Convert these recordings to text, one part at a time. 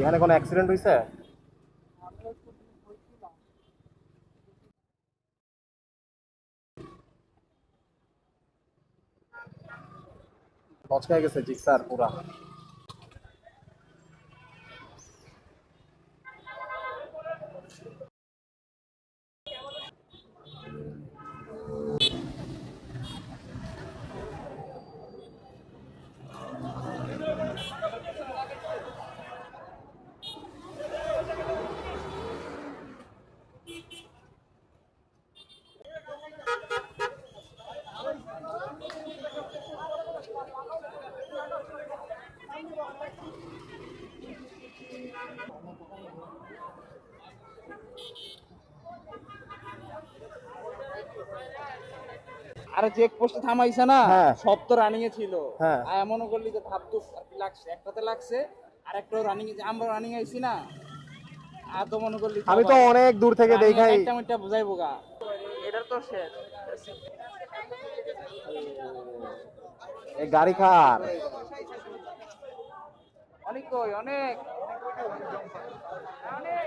এখানে কোনো অ্যাক্সিডেন্ট হয়েছে লচকায় গেছে জিক্সার পুরা। আরে চেক পোস্টে থামাইছে না হ্যাঁ। সব তো রানিং এ ছিল। হ্যাঁ। আর এমনও করলি যে ধাপ তো লাগছে একটাতে লাগছে আর একটা রানিং এ আমরা রানিং আইছি না। আর তো মনে করলি আমি তো অনেক দূর থেকে দেখাই। একটা মিনিটটা বুঝাইবো গা। এটার তো শেষ। এই গাড়ি খার অনেক কই অনেক। অনেক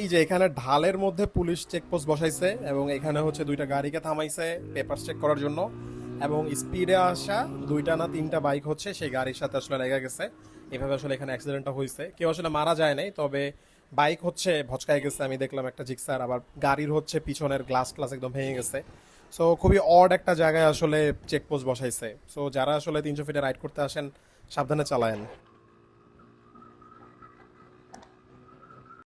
এই যে এখানে ঢালের মধ্যে পুলিশ চেকপোস্ট বসাইছে এবং এখানে হচ্ছে দুইটা গাড়িকে থামাইছে পেপার চেক করার জন্য। এবং স্পিডে আসা দুইটা না তিনটা বাইক হচ্ছে, সেই গাড়ির সাথে আসলে লেগে গেছে। এভাবে আসলে এখানে অ্যাক্সিডেন্টটা হয়েছে কেউ আসলে মারা যায় নাই, তবে বাইক হচ্ছে, ভচকায় গেছে, আমি দেখলাম একটা জিক্সার আবার গাড়ির হচ্ছে পিছনের গ্লাস ক্লাস একদম ভেঙে গেছে। সো খুবই অড একটা জায়গায় আসলে চেকপোস্ট বসাইছে। সো যারা আসলে তিনশো ফিটে রাইড করতে আসেন, সাবধানে চালায়েন।